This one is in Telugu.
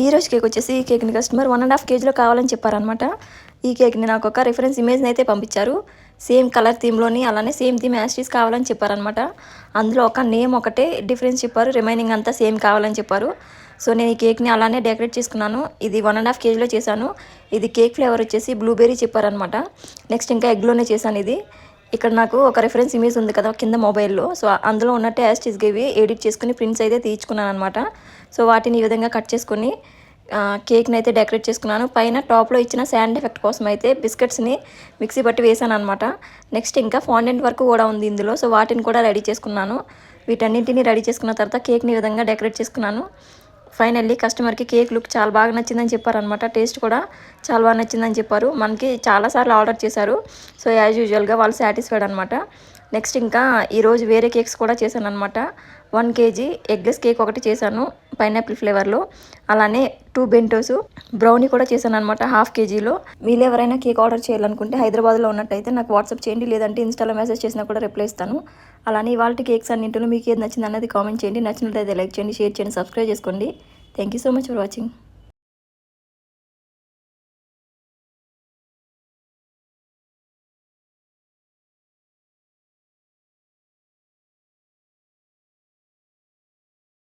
ఈ రోజు కేక్ వచ్చేసి ఈ కేక్ని కస్టమర్ వన్ అండ్ హాఫ్ కేజీలో కావాలని చెప్పారనమాట ఈ కేక్ని నాకు ఒక రిఫరెన్స్ ఇమేజ్ని అయితే పంపించారు. సేమ్ కలర్ థీమ్లోని అలానే సేమ్ థీమ్ యాస్టీస్ కావాలని చెప్పారనమాట అందులో ఒక నేమ్ ఒకటే డిఫరెన్స్ చెప్పారు. రిమైనింగ్ అంతా సేమ్ కావాలని చెప్పారు. సో నేను ఈ కేక్ని అలానే డెకరేట్ చేసుకున్నాను. ఇది వన్ అండ్ హాఫ్ కేజీలో చేశాను. ఇది కేక్ ఫ్లేవర్ వచ్చేసి బ్లూబెర్రీ చెప్పారనమాట నెక్స్ట్ ఇంకా ఎగ్లోనే చేశాను ఇది. ఇక్కడ నాకు ఒక రిఫరెన్స్ ఇమేజ్ ఉంది కదా కింద మొబైల్లో సో అందులో ఉన్నట్టు యాజ్ గేవి ఎడిట్ చేసుకుని ప్రింట్స్ అయితే తీయించుకున్నాను అనమాట సో వాటిని ఈ విధంగా కట్ చేసుకుని కేక్ని అయితే డెకరేట్ చేసుకున్నాను. పైన టాప్లో ఇచ్చిన శాండ్ ఎఫెక్ట్ కోసం అయితే బిస్కెట్స్ని మిక్సీ పట్టి వేసాను అనమాట నెక్స్ట్ ఇంకా ఫాండెంట్ వర్క్ కూడా ఉంది ఇందులో. సో వాటిని కూడా రెడీ చేసుకున్నాను. వీటన్నింటినీ రెడీ చేసుకున్న తర్వాత కేక్ని ఈ విధంగా డెకరేట్ చేసుకున్నాను. ఫైనల్లీ కస్టమర్కి కేక్ లుక్ చాలా బాగా నచ్చిందని చెప్పారనమాట టేస్ట్ కూడా చాలా బాగా నచ్చిందని చెప్పారు. మనకి చాలాసార్లు ఆర్డర్ చేశారు. సో యాజ్ యూజువల్గా వాళ్ళు సాటిస్ఫైడ్ అనమాట నెక్స్ట్ ఇంకా ఈరోజు వేరే కేక్స్ కూడా చేశాను అనమాట వన్ కేజీ ఎగ్లెస్ కేక్ ఒకటి చేశాను పైనాపిల్ ఫ్లేవర్లో. అలానే టూ బెంటోస్ బ్రౌనీ కూడా చేశాను అనమాట హాఫ్ కేజీలో. మీరు ఎవరైనా కేక్ ఆర్డర్ చేయాలనుకుంటే హైదరాబాద్లో ఉన్నట్టయితే నాకు వాట్సాప్ చేయండి. లేదంటే ఇన్స్టాలో మెసేజ్ చేసినా కూడా రిప్లై ఇస్తాను. అలానే ఇవాళ కేక్స్ అన్నింటిలో మీకు ఏది నచ్చింది అన్నది కామెంట్ చేయండి. నచ్చినట్లయితే లైక్ చేయండి షేర్ చేయండి సబ్స్క్రైబ్ చేసుకోండి. Thank you so much for watching